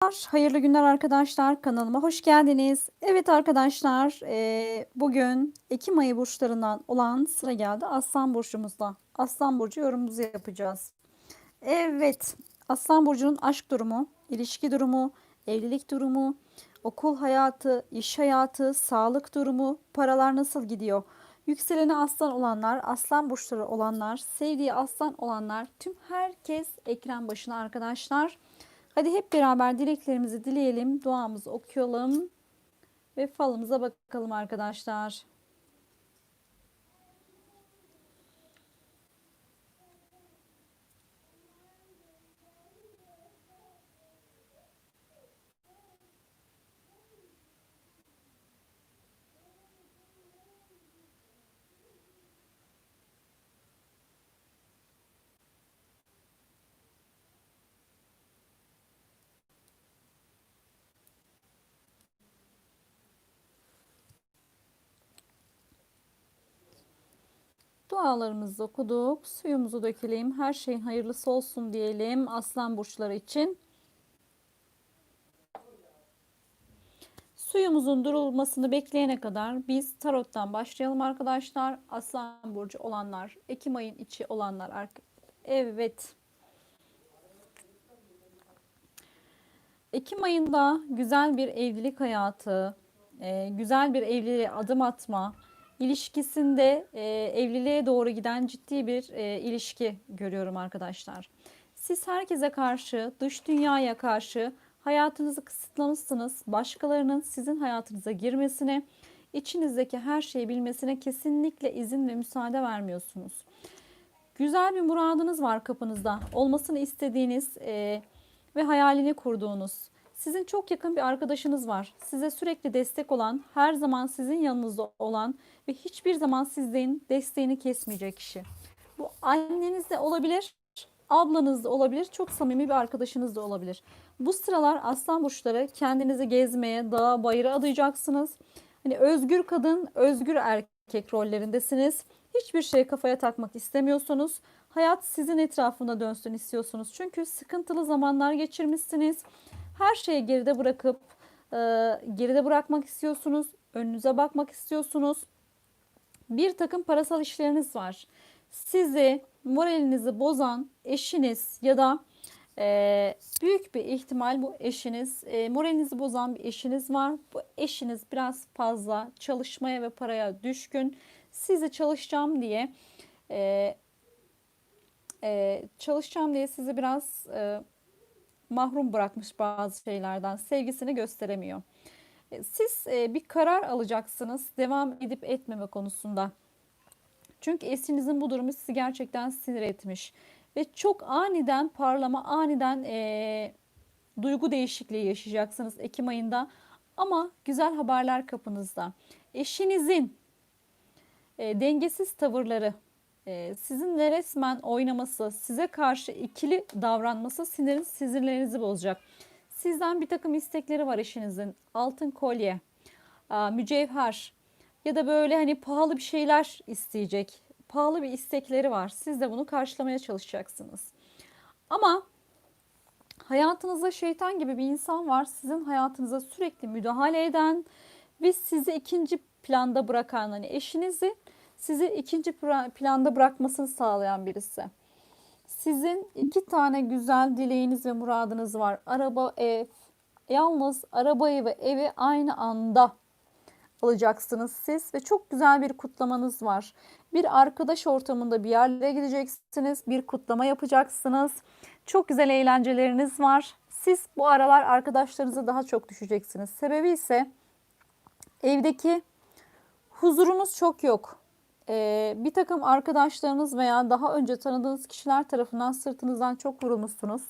Hayırlı günler arkadaşlar. Kanalıma hoş geldiniz. Evet arkadaşlar, eee, bugün Ekim ayı burçlarından olan sıra geldi Aslan burcumuzda. Aslan burcu yorumumuzu yapacağız. Evet, Aslan burcunun aşk durumu, ilişki durumu, evlilik durumu, okul hayatı, iş hayatı, sağlık durumu, paralar nasıl gidiyor? Yükseleni aslan olanlar, aslan burçları olanlar, sevdiği aslan olanlar, tüm herkes ekran başına arkadaşlar. Hadi hep beraber dileklerimizi dileyelim, duamızı okuyalım ve falımıza bakalım arkadaşlar. Dualarımızı okuduk, suyumuzu dökelim, her şeyin hayırlısı olsun diyelim aslan burçları için. Suyumuzun durulmasını bekleyene kadar biz tarottan başlayalım arkadaşlar. Aslan burcu olanlar, Ekim ayın içi olanlar. Evet. Ekim ayında güzel bir evlilik hayatı, e, güzel bir evliliğe adım atma, ilişkisinde e, evliliğe doğru giden ciddi bir e, ilişki görüyorum arkadaşlar. Siz herkese karşı, dış dünyaya karşı hayatınızı kısıtlamışsınız. Başkalarının sizin hayatınıza girmesine, içinizdeki her şeyi bilmesine kesinlikle izin ve müsaade vermiyorsunuz. Güzel bir muradınız var kapınızda. Olmasını istediğiniz e, ve hayalini kurduğunuz. Sizin çok yakın bir arkadaşınız var. Size sürekli destek olan, her zaman sizin yanınızda olan ve hiçbir zaman sizin desteğini kesmeyecek kişi. Bu anneniz de olabilir, ablanız da olabilir, çok samimi bir arkadaşınız da olabilir. Bu sıralar aslan burçları kendinizi gezmeye, dağa, bayıra adayacaksınız. Hani özgür kadın, özgür erkek rollerindesiniz. Hiçbir şey kafaya takmak istemiyorsunuz. Hayat sizin etrafında dönsün istiyorsunuz. Çünkü sıkıntılı zamanlar geçirmişsiniz. Her şeyi geride bırakıp e, geride bırakmak istiyorsunuz. Önünüze bakmak istiyorsunuz. Bir takım parasal işleriniz var. Sizi moralinizi bozan eşiniz ya da e, büyük bir ihtimal bu eşiniz e, moralinizi bozan bir eşiniz var. Bu eşiniz biraz fazla çalışmaya ve paraya düşkün. Sizi çalışacağım diye e, e, çalışacağım diye sizi biraz e, mahrum bırakmış bazı şeylerden. Sevgisini gösteremiyor. E, siz e, bir karar alacaksınız devam edip etmeme konusunda. Çünkü eşinizin bu durumu sizi gerçekten sinir etmiş. Ve çok aniden parlama, aniden e, duygu değişikliği yaşayacaksınız Ekim ayında. Ama güzel haberler kapınızda. Eşinizin e, dengesiz tavırları, sizinle resmen oynaması, size karşı ikili davranması sinirin, sinirlerinizi bozacak. Sizden bir takım istekleri var eşinizin. Altın kolye, mücevher ya da böyle hani pahalı bir şeyler isteyecek. Pahalı bir istekleri var. Siz de bunu karşılamaya çalışacaksınız. Ama hayatınızda şeytan gibi bir insan var. Sizin hayatınıza sürekli müdahale eden ve sizi ikinci planda bırakan hani eşinizi sizi ikinci planda bırakmasını sağlayan birisi. Sizin iki tane güzel dileğiniz ve muradınız var. Araba, ev. Yalnız arabayı ve evi aynı anda alacaksınız siz ve çok güzel bir kutlamanız var. Bir arkadaş ortamında bir yerlere gideceksiniz, bir kutlama yapacaksınız. Çok güzel eğlenceleriniz var. Siz bu aralar arkadaşlarınıza daha çok düşeceksiniz. Sebebi ise evdeki huzurunuz çok yok e, bir takım arkadaşlarınız veya daha önce tanıdığınız kişiler tarafından sırtınızdan çok vurulmuşsunuz.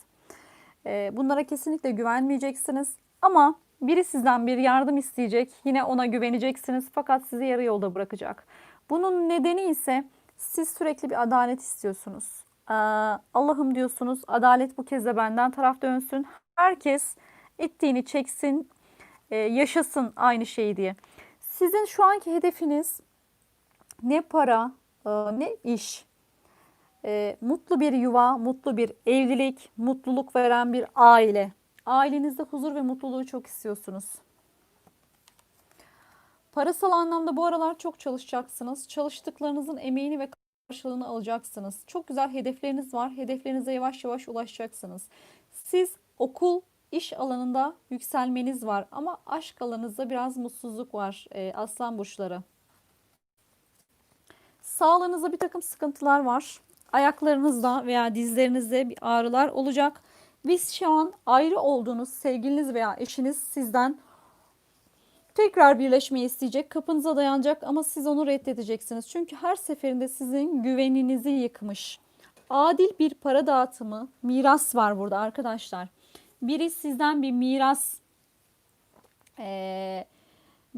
E, bunlara kesinlikle güvenmeyeceksiniz. Ama biri sizden bir yardım isteyecek. Yine ona güveneceksiniz fakat sizi yarı yolda bırakacak. Bunun nedeni ise siz sürekli bir adalet istiyorsunuz. Ee, Allah'ım diyorsunuz adalet bu kez de benden taraf dönsün. Herkes ettiğini çeksin, e, yaşasın aynı şeyi diye. Sizin şu anki hedefiniz ne para e, ne iş. E, mutlu bir yuva, mutlu bir evlilik, mutluluk veren bir aile. Ailenizde huzur ve mutluluğu çok istiyorsunuz. Parasal anlamda bu aralar çok çalışacaksınız. Çalıştıklarınızın emeğini ve karşılığını alacaksınız. Çok güzel hedefleriniz var. Hedeflerinize yavaş yavaş ulaşacaksınız. Siz okul, iş alanında yükselmeniz var ama aşk alanınızda biraz mutsuzluk var e, aslan burçları. Sağlığınızda bir takım sıkıntılar var. Ayaklarınızda veya dizlerinizde bir ağrılar olacak. Biz şu an ayrı olduğunuz sevgiliniz veya eşiniz sizden tekrar birleşmeyi isteyecek, kapınıza dayanacak ama siz onu reddedeceksiniz. Çünkü her seferinde sizin güveninizi yıkmış. Adil bir para dağıtımı, miras var burada arkadaşlar. Biri sizden bir miras, eee,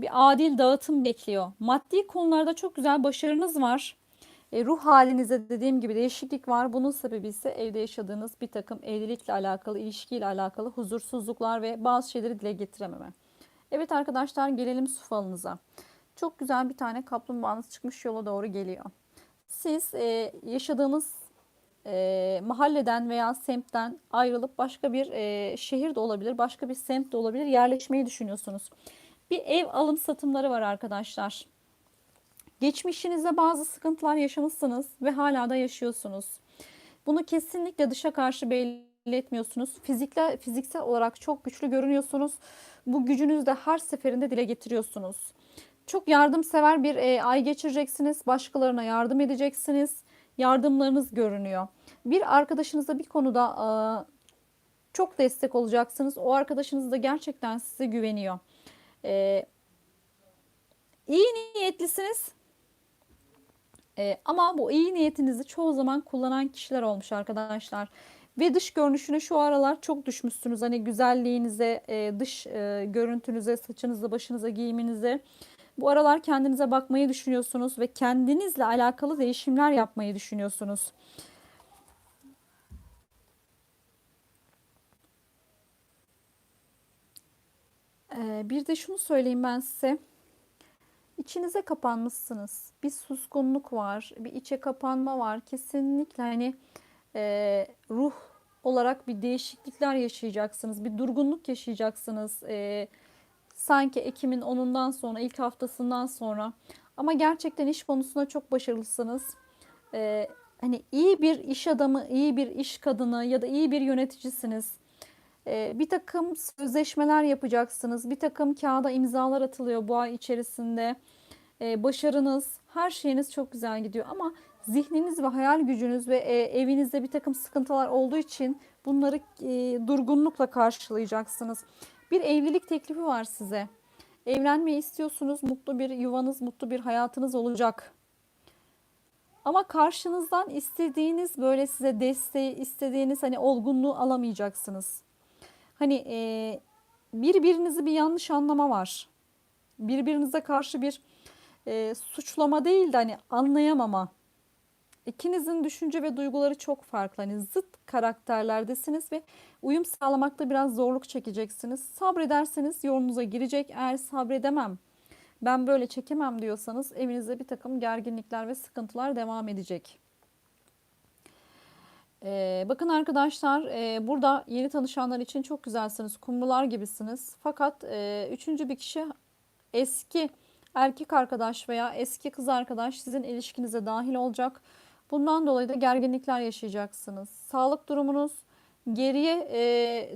bir adil dağıtım bekliyor. Maddi konularda çok güzel başarınız var. E, ruh halinizde dediğim gibi değişiklik var. Bunun sebebi ise evde yaşadığınız bir takım evlilikle alakalı, ilişkiyle alakalı huzursuzluklar ve bazı şeyleri dile getirememe. Evet arkadaşlar gelelim su falınıza. Çok güzel bir tane kaplumbağanız çıkmış yola doğru geliyor. Siz e, yaşadığınız e, mahalleden veya semtten ayrılıp başka bir e, şehir de olabilir, başka bir semt de olabilir yerleşmeyi düşünüyorsunuz. Bir ev alım satımları var arkadaşlar. Geçmişinizde bazı sıkıntılar yaşamışsınız ve hala da yaşıyorsunuz. Bunu kesinlikle dışa karşı belli etmiyorsunuz. Fizikle, fiziksel olarak çok güçlü görünüyorsunuz. Bu gücünüzü de her seferinde dile getiriyorsunuz. Çok yardımsever bir e, ay geçireceksiniz. Başkalarına yardım edeceksiniz. Yardımlarınız görünüyor. Bir arkadaşınıza bir konuda e, çok destek olacaksınız. O arkadaşınız da gerçekten size güveniyor. E, iyi niyetlisiniz. E, ama bu iyi niyetinizi çoğu zaman kullanan kişiler olmuş arkadaşlar. Ve dış görünüşüne şu aralar çok düşmüşsünüz. Hani güzelliğinize, e, dış e, görüntünüze, saçınıza, başınıza, giyiminize. Bu aralar kendinize bakmayı düşünüyorsunuz ve kendinizle alakalı değişimler yapmayı düşünüyorsunuz. Bir de şunu söyleyeyim ben size. İçinize kapanmışsınız. Bir suskunluk var, bir içe kapanma var. Kesinlikle hani e, ruh olarak bir değişiklikler yaşayacaksınız. Bir durgunluk yaşayacaksınız. E, sanki Ekim'in 10'undan sonra, ilk haftasından sonra. Ama gerçekten iş konusunda çok başarılısınız. E, hani iyi bir iş adamı, iyi bir iş kadını ya da iyi bir yöneticisiniz. E, bir takım sözleşmeler yapacaksınız. Bir takım kağıda imzalar atılıyor bu ay içerisinde. E, başarınız, her şeyiniz çok güzel gidiyor. Ama zihniniz ve hayal gücünüz ve e, evinizde bir takım sıkıntılar olduğu için bunları e, durgunlukla karşılayacaksınız. Bir evlilik teklifi var size. Evlenmeyi istiyorsunuz, mutlu bir yuvanız, mutlu bir hayatınız olacak. Ama karşınızdan istediğiniz böyle size desteği, istediğiniz hani olgunluğu alamayacaksınız. Hani e, birbirinizi bir yanlış anlama var. Birbirinize karşı bir e, suçlama değil de hani anlayamama. İkinizin düşünce ve duyguları çok farklı. Hani zıt karakterlerdesiniz ve uyum sağlamakta biraz zorluk çekeceksiniz. Sabrederseniz yolunuza girecek. Eğer sabredemem, ben böyle çekemem diyorsanız evinizde bir takım gerginlikler ve sıkıntılar devam edecek. Ee, bakın arkadaşlar e, burada yeni tanışanlar için çok güzelsiniz. Kumrular gibisiniz. Fakat e, üçüncü bir kişi eski erkek arkadaş veya eski kız arkadaş sizin ilişkinize dahil olacak. Bundan dolayı da gerginlikler yaşayacaksınız. Sağlık durumunuz geriye e,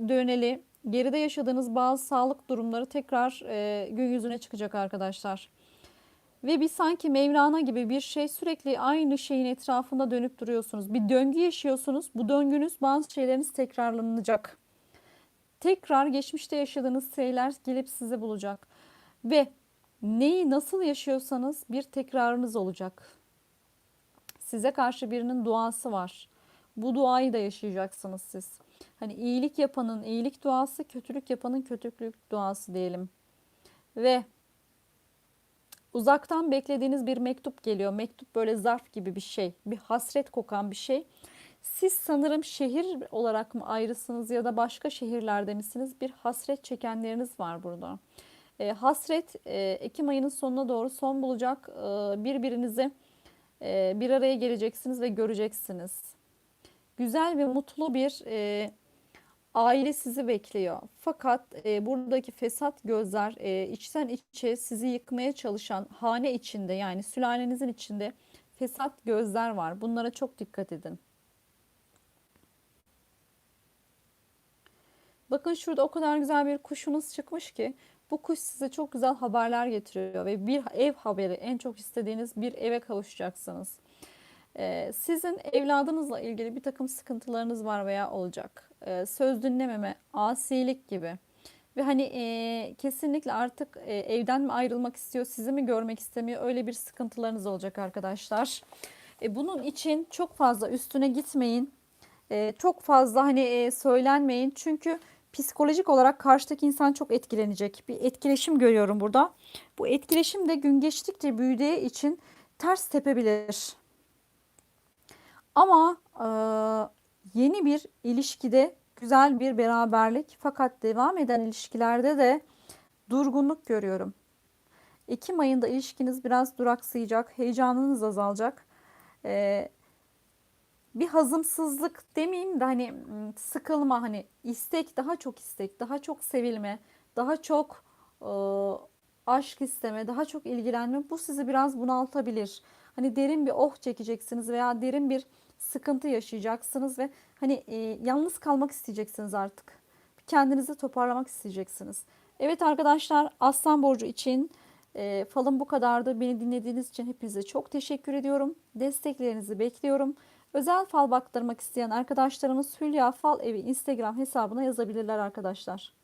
döneli, geride yaşadığınız bazı sağlık durumları tekrar e, gün yüzüne çıkacak arkadaşlar. Ve bir sanki Mevlana gibi bir şey sürekli aynı şeyin etrafında dönüp duruyorsunuz. Bir döngü yaşıyorsunuz. Bu döngünüz bazı şeyleriniz tekrarlanacak. Tekrar geçmişte yaşadığınız şeyler gelip size bulacak. Ve neyi nasıl yaşıyorsanız bir tekrarınız olacak. Size karşı birinin duası var. Bu duayı da yaşayacaksınız siz. Hani iyilik yapanın iyilik duası, kötülük yapanın kötülük duası diyelim. Ve uzaktan beklediğiniz bir mektup geliyor. Mektup böyle zarf gibi bir şey. Bir hasret kokan bir şey. Siz sanırım şehir olarak mı ayrısınız ya da başka şehirlerde misiniz? Bir hasret çekenleriniz var burada. E, hasret e, Ekim ayının sonuna doğru son bulacak. E, birbirinizi e, bir araya geleceksiniz ve göreceksiniz. Güzel ve mutlu bir e, Aile sizi bekliyor. Fakat e, buradaki fesat gözler e, içten içe sizi yıkmaya çalışan hane içinde yani sülalenizin içinde fesat gözler var. Bunlara çok dikkat edin. Bakın şurada o kadar güzel bir kuşunuz çıkmış ki bu kuş size çok güzel haberler getiriyor ve bir ev haberi en çok istediğiniz bir eve kavuşacaksınız. Ee, sizin evladınızla ilgili bir takım sıkıntılarınız var veya olacak. Ee, söz dinlememe, asilik gibi. Ve hani e, kesinlikle artık e, evden mi ayrılmak istiyor, sizi mi görmek istemiyor öyle bir sıkıntılarınız olacak arkadaşlar. E, bunun için çok fazla üstüne gitmeyin. E, çok fazla hani e, söylenmeyin. Çünkü psikolojik olarak karşıdaki insan çok etkilenecek. Bir etkileşim görüyorum burada. Bu etkileşim de gün geçtikçe büyüdüğü için ters tepebilir. Ama e, yeni bir ilişkide güzel bir beraberlik fakat devam eden ilişkilerde de durgunluk görüyorum. Ekim ayında ilişkiniz biraz duraksayacak, heyecanınız azalacak. E, bir hazımsızlık demeyeyim de hani m, sıkılma hani istek daha çok istek, daha çok sevilme, daha çok e, aşk isteme, daha çok ilgilenme bu sizi biraz bunaltabilir. Hani derin bir oh çekeceksiniz veya derin bir sıkıntı yaşayacaksınız ve hani e, yalnız kalmak isteyeceksiniz artık. Kendinizi toparlamak isteyeceksiniz. Evet arkadaşlar Aslan Burcu için e, falım bu kadardı. Beni dinlediğiniz için hepinize çok teşekkür ediyorum. Desteklerinizi bekliyorum. Özel fal baktırmak isteyen arkadaşlarımız Hülya Fal Evi Instagram hesabına yazabilirler arkadaşlar.